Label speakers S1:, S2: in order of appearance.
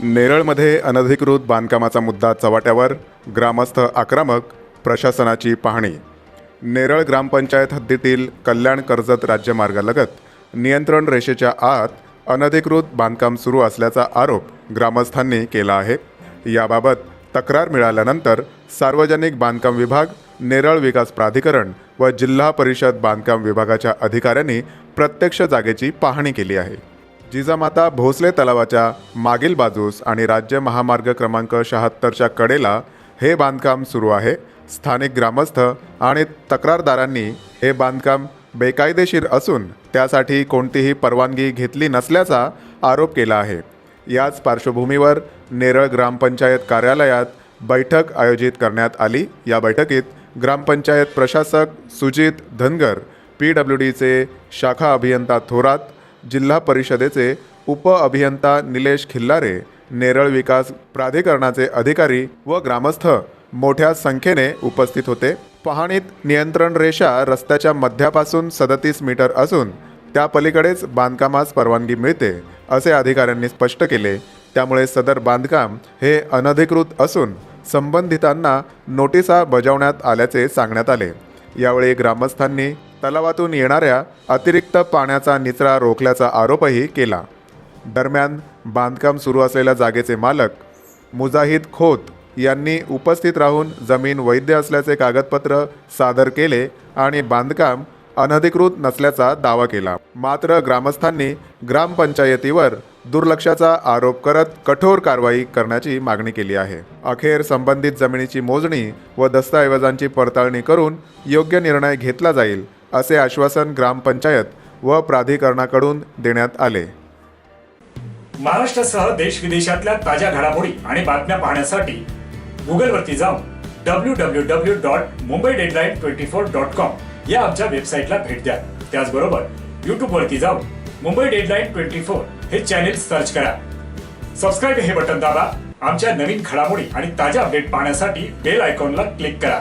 S1: नेरळमध्ये अनधिकृत बांधकामाचा मुद्दा चव्हाट्यावर ग्रामस्थ आक्रमक प्रशासनाची पाहणी. नेरळ ग्रामपंचायत हद्दीतील कल्याण कर्जत राज्यमार्गालगत नियंत्रण रेषेच्या आत अनधिकृत बांधकाम सुरू असल्याचा आरोप ग्रामस्थांनी केला आहे. याबाबत तक्रार मिळाल्यानंतर सार्वजनिक बांधकाम विभाग नेरळ विकास प्राधिकरण व जिल्हा परिषद बांधकाम विभागाच्या अधिकाऱ्यांनी प्रत्यक्ष जागेची पाहणी केली आहे. जिजामाता भोसले तलावाच्या मागील बाजूस आणि राज्य महामार्ग क्रमांक शहात्तरच्या कडेला हे बांधकाम सुरू आहे. स्थानिक ग्रामस्थ आणि तक्रारदारांनी हे बांधकाम बेकायदेशीर असून त्यासाठी कोणतीही परवानगी घेतली नसल्याचा आरोप केला आहे. याच पार्श्वभूमीवर नेरळ ग्रामपंचायत कार्यालयात बैठक आयोजित करण्यात आली. या बैठकीत ग्रामपंचायत प्रशासक सुजित धनगर पी डब्ल्यू डीचे शाखा अभियंता थोरात जिल्हा परिषदेचे उप अभियंता निलेश खिल्लारे नेरळ विकास प्राधिकरणाचे अधिकारी व ग्रामस्थ मोठ्या संख्येने उपस्थित होते. पाहणीत नियंत्रण रेषा रस्त्याच्या मध्यापासून सदतीस मीटर असून त्या पलीकडेच बांधकामास परवानगी मिळते असे अधिकाऱ्यांनी स्पष्ट केले. त्यामुळे सदर बांधकाम हे अनधिकृत असून संबंधितांना नोटिसा बजावण्यात आल्याचे सांगण्यात आले. यावेळी ग्रामस्थांनी तलावातून येणाऱ्या अतिरिक्त पाण्याचा निचरा रोखल्याचा आरोपही केला. दरम्यान बांधकाम सुरू असलेल्या जागेचे मालक मुजाहिद खोत यांनी उपस्थित राहून जमीन वैध असल्याचे कागदपत्र सादर केले आणि बांधकाम अनधिकृत नसल्याचा दावा केला. मात्र ग्रामस्थांनी ग्रामपंचायतीवर दुर्लक्षाचा आरोप करत कठोर कारवाई करण्याची मागणी केली आहे. अखेर संबंधित जमिनीची मोजणी व दस्तऐवजांची पडताळणी करून योग्य निर्णय घेतला जाईल असे आश्वासन ग्रामपंचायत व प्राधिकरणाकडून देण्यात आले.
S2: महाराष्ट्रासह देश विदेशातल्या ताज्या घडामोडी आणि बातम्या पाहण्यासाठी गुगलवरती जाऊन W W W dot Mumbai deadline twenty four dot com या आमच्या वेबसाईटला भेट द्या. त्याचबरोबर युट्यूब वरती जाऊन मुंबई डेडलाईन ट्वेंटी फोर हे चॅनेल सर्च करा. सबस्क्राईब हे बटन दाबा. आमच्या नवीन घडामोडी आणि ताज्या अपडेट पाहण्यासाठी बेल आयकॉनला क्लिक करा.